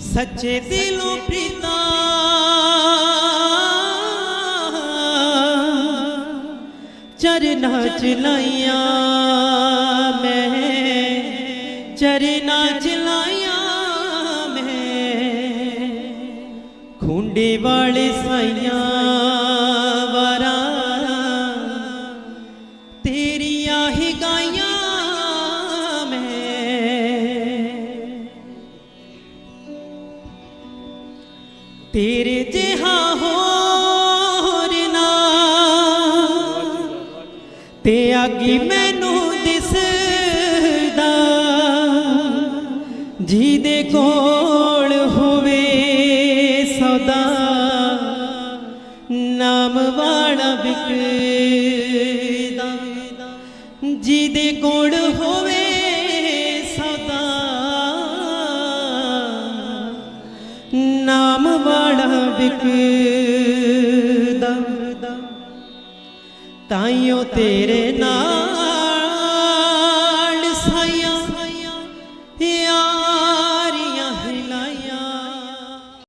ਸੱਚੇ ਦਿਲੋਂ ਪ੍ਰੀਤਾ। ਚਰਨਾ ਚਲਾਈਆਂ ਮੈਂ। ਚਰਨਾ ਚਲਾਈਆਂ ਮੈਂ। ਖੁੰਡੇ ਵਾਲੇ ਸਾਈਆਂ ਤੇਰੇ ਜਿਹਾ ਹੋਰ ਨਾ। ਤੇ ਆਗੀ ਮੈਨੂੰ ਦਿਸਦਾ, ਜਿਹਦੇ ਕੋਲ ਹੋਵੇ ਸਦਾ। ਨਾਮ ਵਾਲਾ ਵਿਕਦਾ, ਜਿਹਦੇ ਕੋਲ ਹੋਵੇ ਸਦਾ। ਨਾਮ ਵਾਲਾ ਵਿਕਦਾ। ਤਾਈਓ ਤੇਰੇ ਨਾਲ